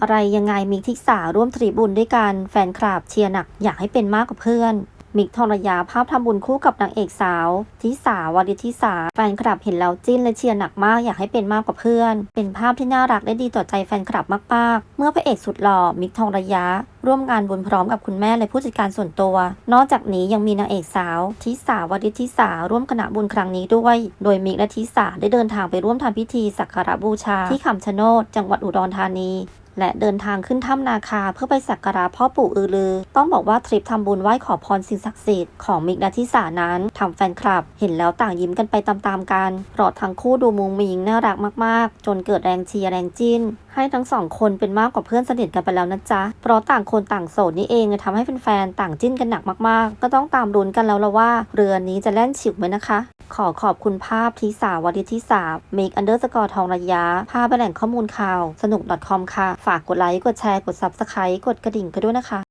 อะไรยังไงมิกทิกสาร่วมทริบุญด้วยกันแฟนคลับเชียร์หนักอยากให้เป็นมากกว่าเพื่อน มิกทอรยาภาพทำบุญคู่กับนางเอกสาวทิสาวาริทิสาแฟนคลับเห็นแล้วจิ้นและเชียร์หนักมากอยากให้เป็นมากกว่าเพื่อน เป็นภาพที่น่ารักและดีต่อใจแฟนคลับมากๆ เมื่อพระเอกสุดหล่อมิกทองระยะร่วมงานบุญพร้อมกับคุณแม่และผู้จัดการส่วนตัว นอกจากนี้ยังมีนางเอกสาวทิสาวาริทิสาร่วมคณะบุญครั้งนี้ด้วย โดยมิกและทิสาได้เดินทางไปร่วมทำพิธีสักการะบูชา ที่คำชะโนดจังหวัดอุดรธานีและเดินทางขึ้นถ้ำนาคาเพื่อไปสักการะพ่อปู่อือลือ ต้องบอกว่าทริปทำบุญไหว้ขอพรสิ่งศักดิ์สิทธิ์ของมิกและทิสานั้นทำแฟนคลับ เห็นแล้วต่างยิ้มกันไปตามๆกันเพราะทั้งคู่ดูมุงมิงน่ารักมากๆ จนเกิดแรงเชียร์แรงจิ้น ให้ทั้งสองคนเป็นมากกว่าเพื่อนสนิทกันไปแล้วนะจ๊ะ เพราะต่างคนต่างโสดนี่เองทำให้แฟนๆต่างจิ้นกันหนักมากๆ ก็ต้องตามลุ้นกันแล้วละว่า เรือนี้จะแล่นฉิวไหมนะคะ ขอขอบคุณภาพทีสาวดิทิสาเมกอันเดอร์สกอร์ทองระยะภาพแหล่งข้อมูลข่าว สนุก .com ค่ะ ฝากกดไลค์กดแชร์กด subscribe กดกระดิ่งกันด้วยนะคะ